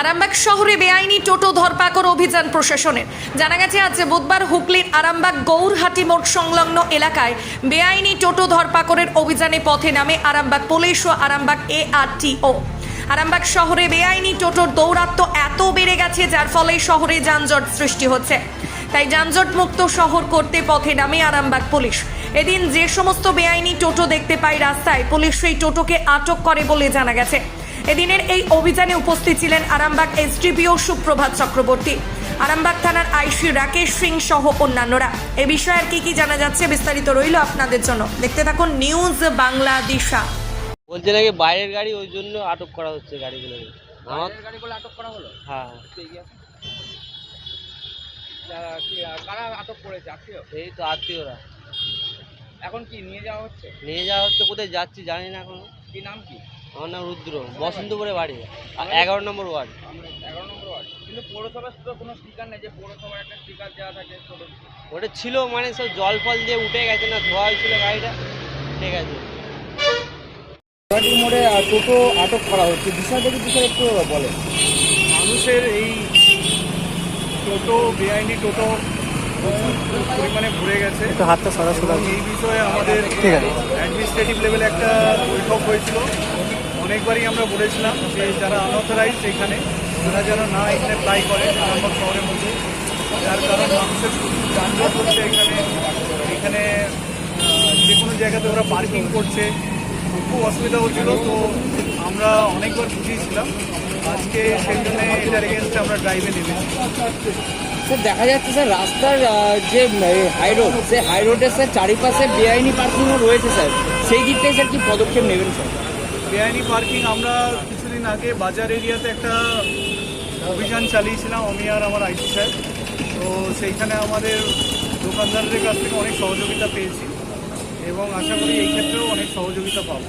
আরামবাগ শহরে বেআইনি টোটো ধরপাকড় অভিযান প্রশাসনের। জানা গেছে, আজ বুধবার হুগলির আরামবাগ গৌরহাটি মোড় সংলগ্ন এলাকায় বেআইনি টোটো ধরপাকড়ের অভিযানে পথে নামে আরামবাগ পুলিশ ও আরামবাগ এআরটিও। আরামবাগ শহরে বেআইনি টোটোর দৌরাত্ম এত বেড়ে গেছে, যার ফলে শহরে যানজট সৃষ্টি হচ্ছে। তাই যানজট মুক্ত শহর করতে পথে নামে আরামবাগ পুলিশ। এদিন যে সমস্ত বেআইনি টোটো দেখতে পাই রাস্তায়, পুলিশ সেই টোটোকে আটক করে বলে জানা গেছে। এদিনের এই অভিযানে উপস্থিত ছিলেন আরামবাগ এসডিপিও সুপ্রভাত চক্রবর্তী। আরামবাগ থানার আইসি রাকেশ সিং সহ অন্যান্যরা। এ বিষয়ে আর কি কি জানা যাচ্ছে বিস্তারিত রইল আপনাদের জন্য। দেখতে থাকুন নিউজ বাংলা দিশা। বলছে নাকি বাইরের গাড়ি ওই জন্য আটক করা হচ্ছে গাড়িগুলোকে আমার বাইরের গাড়িগুলো আটক করা হলো? হ্যাঁ। কারা আটক করেছে? আত্মীয়? এই তো আত্মীয়রা। এখন কি নিয়ে যাওয়া হচ্ছে? নিয়ে যাওয়া হচ্ছে কোথায় যাচ্ছি জানি না এখনও। কি নাম কি? আমার নাম রুদ্র বসন্তপুরে বাড়ি আর এগারো নম্বর ওয়ার্ড। আমরা এগারো নম্বর ওয়ার্ড কিন্তু পৌরসভার তো কোনো স্টিকার নেই যে পৌরসভার একটা স্টিকার দেওয়া থাকে ওটা ছিল মানে সব জল ফল দিয়ে উঠে গেছে না ধোয়া হয়েছিল গাড়িটা ঠিক আছে মোড়ে টোটো আটক করা হচ্ছে। বিষয়টা কি বিষয়ে একটু বলে মানুষের এই টোটো বেআইনি টোটো পরিমাণে ঘুরে গেছে। হাতটা সরাসরি এই বিষয়ে আমাদের ঠিক আছে। অ্যাডমিনিস্ট্রেটিভ লেভেলে একটা বৈঠক হয়েছিল। অনেকবারই আমরা বলেছিলাম যে যারা আনঅথরাইজ এখানে তারা যেন না এখানে ট্রাই করে আরামবাগ শহরের মধ্যে। যার কারণ মানুষের যানজট হচ্ছে এখানে। এখানে যে কোনো জায়গাতে ওরা পার্কিং করছে। খুব অসুবিধা হচ্ছিল, তো আমরা অনেকবার বুঝিয়েছিলাম। আজকে সেই জন্য এটার এগেনস্টে আমরা ড্রাইভে নেমেছি। স্যার, দেখা যাচ্ছে স্যার, রাস্তার যে হাই রোড সেই হাই রোডের স্যার চারিপাশে বেআইনি পার্কিংও রয়েছে, স্যার। সেই দিক থেকে স্যার কি পদক্ষেপ নেবেন, স্যার? বেআইনি পার্কিং আমরা কিছুদিন আগে বাজার এরিয়াতে একটা অভিযান চালিয়েছিলাম, আমি আর আমার আইসি সাহেব তো সেইখানে আমাদের দোকানদারদের কাছ থেকে অনেক সহযোগিতা পেয়েছি এবং আশা করি এই ক্ষেত্রেও অনেক সহযোগিতা পাবো।